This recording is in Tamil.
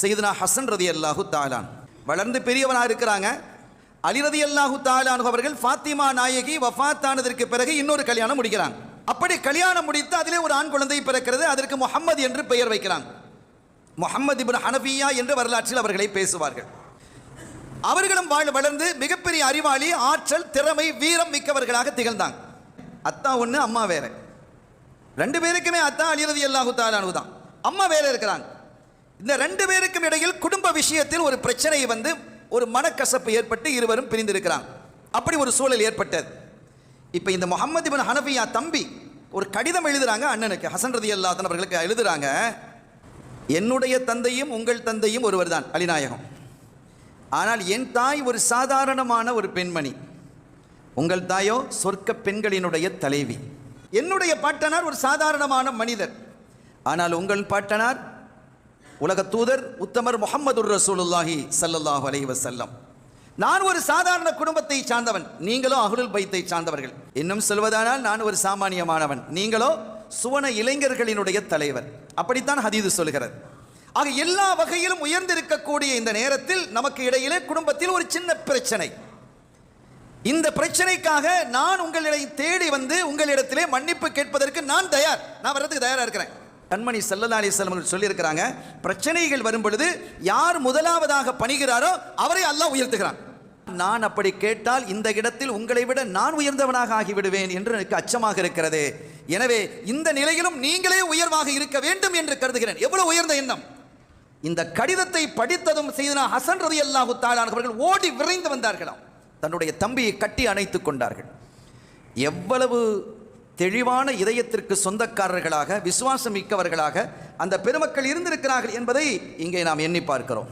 செய்தனா ஹசன் ரதி அல்லாஹு தாலான். வளர்ந்து பெரியவனாக இருக்கிறாங்க. அலி ரதி அல்லாஹு தாலான் அவர்கள் ஃபாத்திமா நாயகி வஃத்தானதற்கு பிறகு இன்னொரு கல்யாணம் முடிக்கிறாங்க. அப்படி கல்யாணம் முடித்து அதிலே ஒரு ஆண் குழந்தை பிறக்கிறது. அதற்கு முஹம்மது என்று பெயர் வைக்கிறாங்க. முஹம்மது இபின் ஹனபியா என்று வரலாற்றில் அவர்களை பேசுவார்கள். அவர்களும் வாழ் வளர்ந்து மிகப்பெரிய அறிவாளி ஆற்றல் திறமை வீரம் மிக்கவர்களாக திகழ்ந்தாங்க. அத்தா ஒன்று அம்மா வேற. ரெண்டு பேருக்குமே அத்தா அலிரதி அல்லாஹு தாலானு தான் அம்மா வேற இருக்கிறாங்க. இந்த ரெண்டு பேருக்கும் இடையில் குடும்ப விஷயத்தில் ஒரு பிரச்சனை வந்து ஒரு மனக்கசப்பு ஏற்பட்டு இருவரும் பிரிந்திருக்கிறாங்க. அப்படி ஒரு சூழல் ஏற்பட்டது. இப்போ இந்த முகமது பின் ஹனபியா தம்பி ஒரு கடிதம் எழுதுறாங்க அண்ணனுக்கு ஹசன் ரதி அல்லாதன் அவர்களுக்கு எழுதுறாங்க. என்னுடைய தந்தையும் உங்கள் தந்தையும் ஒருவர் தான் அலிநாயகம். ஆனால் என் தாய் ஒரு சாதாரணமான ஒரு பெண்மணி. உங்கள் தாயோ சொர்க்க பெண்களினுடைய தலைவி. என்னுடைய பாட்டனார் ஒரு சாதாரணமான மனிதர். ஆனால் உங்கள் பாட்டனார் உலக தூதர் உத்தமர் முகமது ரசூலுல்லாஹி ஸல்லல்லாஹு அலைஹி வசல்லம் நான் ஒரு சாதாரண குடும்பத்தை சார்ந்தவன். நீங்களோ அகுருல் பைத்தை சார்ந்தவர்கள். இன்னும் சொல்வதானால் நான் ஒரு சாமானியமானவன். நீங்களோ சுவன இளைஞர்களினுடைய தலைவர். அப்படித்தான் ஹதீது சொல்கிறது ஆக எல்லா வகையிலும் உயர்ந்திருக்கக்கூடிய இந்த நேரத்தில் நமக்கு இடையிலே குடும்பத்தில் ஒரு சின்ன பிரச்சனை. இந்த பிரச்சனைக்காக நான் உங்களை தேடி வந்து உங்களிடத்திலே மன்னிப்பு கேட்பதற்கு நான் தயார். நான் வர்றதுக்கு தயாராக இருக்கிறேன். கண்மணி சல்லல்லா அலிஸ்லாம் சொல்லியிருக்கிறாங்க பிரச்சனைகள் வரும் பொழுது யார் முதலாவதாக பணிகிறாரோ அவரை அல்லாஹ் உயர்த்துகிறான். நான் அப்படி கேட்டால் இந்த இடத்தில் உங்களை விட நான் உயர்ந்தவனாக ஆகிவிடுவேன் என்று எனக்கு அச்சமாக இருக்கிறது. எனவே இந்த நிலையிலும் நீங்களே உயர்வாக இருக்க வேண்டும் என்று கருதுகிறேன். எவ்வளவு உயர்ந்த எண்ணம்? இந்த கடிதத்தை படித்ததும் செய்தனா ஹசன் ரதி அல்லாஹு அவர்கள் ஓடி விரைந்து வந்தார்களாம். தன்னுடைய தம்பியை கட்டி அணைத்துக் கொண்டார்கள். எவ்வளவு தெளிவான இதயத்திற்கு சொந்தக்காரர்களாக விசுவாசம் மிக்கவர்களாக அந்த பெருமக்கள் இருந்திருக்கிறார்கள் என்பதை இங்கே நாம் எண்ணி பார்க்கிறோம்.